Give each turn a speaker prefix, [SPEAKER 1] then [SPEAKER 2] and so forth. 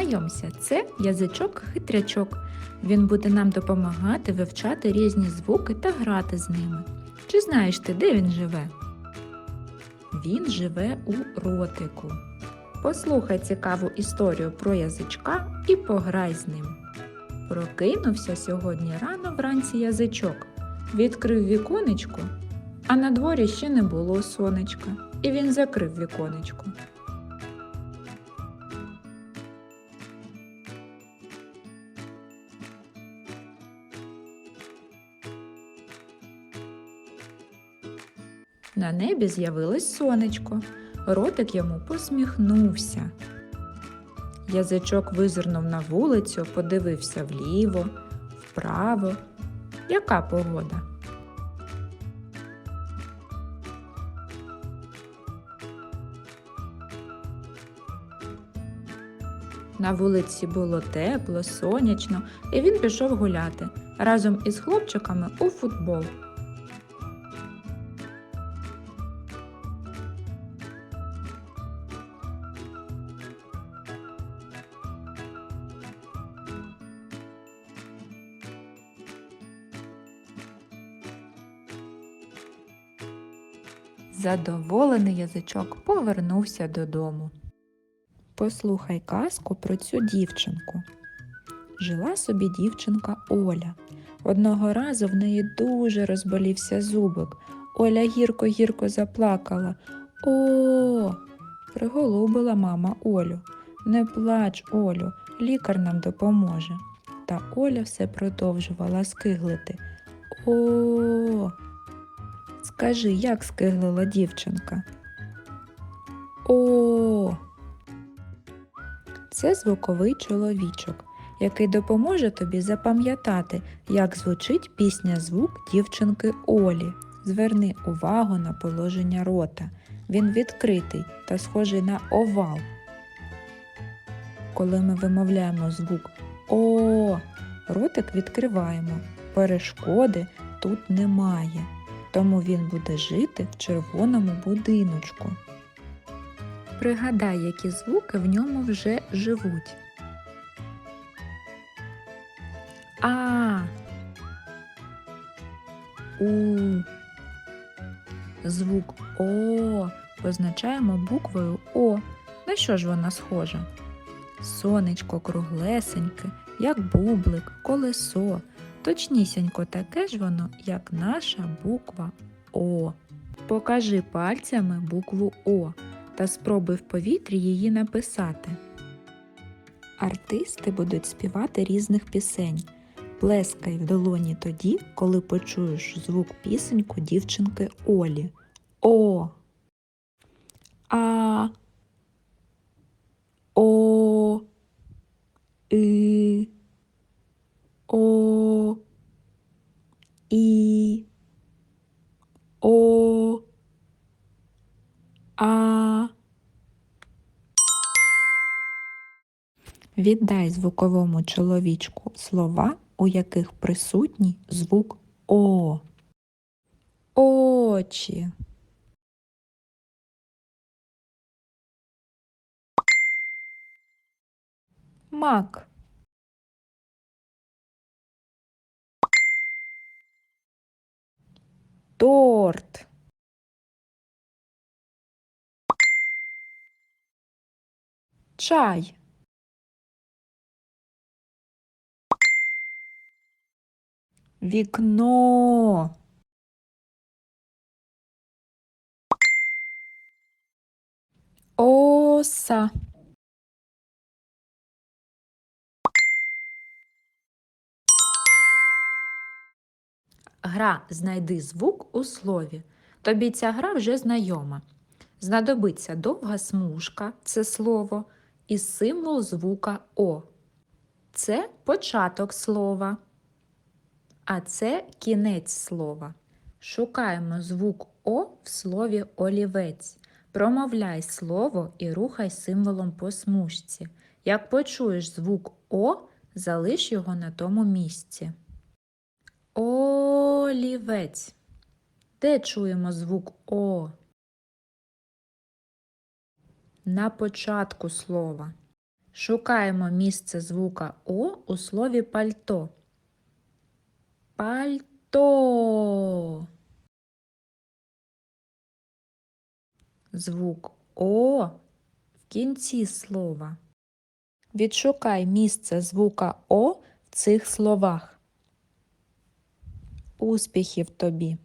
[SPEAKER 1] Знайомся, це язичок-хитрячок. Він буде нам допомагати вивчати різні звуки та грати з ними. Чи знаєш ти, де він живе? Він живе у ротику. Послухай цікаву історію про язичка і пограй з ним. Прокинувся сьогодні рано вранці язичок, відкрив віконечко, а на дворі ще не було сонечка, і він закрив віконечко. На небі з'явилось сонечко. Ротик йому посміхнувся. Язичок визирнув на вулицю, подивився вліво, вправо. Яка погода? На вулиці було тепло, сонячно, і він пішов гуляти разом із хлопчиками у футбол. Задоволений язичок повернувся додому. Послухай казку про цю дівчинку. Жила собі дівчинка Оля. Одного разу в неї дуже розболівся зубик. Оля гірко-гірко заплакала. О, приголубила мама Олю. Не плач, Олю, лікар нам допоможе. Та Оля все продовжувала скиглити. О. Скажи, як скиглила дівчинка? О. Це звуковий чоловічок, який допоможе тобі запам'ятати, як звучить пісня звук дівчинки Олі. Зверни увагу на положення рота. Він відкритий та схожий на овал. Коли ми вимовляємо звук О, ротик відкриваємо. Перешкоди тут немає, тому він буде жити в червоному будиночку. Пригадай, які звуки в ньому вже живуть. А. У. Звук О позначаємо буквою О. На що ж вона схожа? Сонечко круглесеньке, як бублик, колесо. Точнісінько таке ж воно, як наша буква О. Покажи пальцями букву О та спробуй в повітрі її написати. Артисти будуть співати різних пісень. Плескай в долоні тоді, коли почуєш звук пісеньку дівчинки Олі. О. А. О. И. О. І. О. А. Віддай звуковому чоловічку слова, у яких присутній звук О. Очі. Мак. Торт. Чай. Вікно. Оса. Гра Знайди звук у слові. Тобі ця гра вже знайома. Знадобиться довга смужка це слово і символ звука О. Це початок слова, а це кінець слова. Шукаємо звук О в слові олівець. Промовляй слово і рухай символом по смужці. Як почуєш звук О, залиш його на тому місці. Олівець. Де чуємо звук О? На початку слова. Шукаємо місце звука О у слові пальто. Пальто. Звук О в кінці слова. Відшукай місце звука О в цих словах. Успіхів тобі!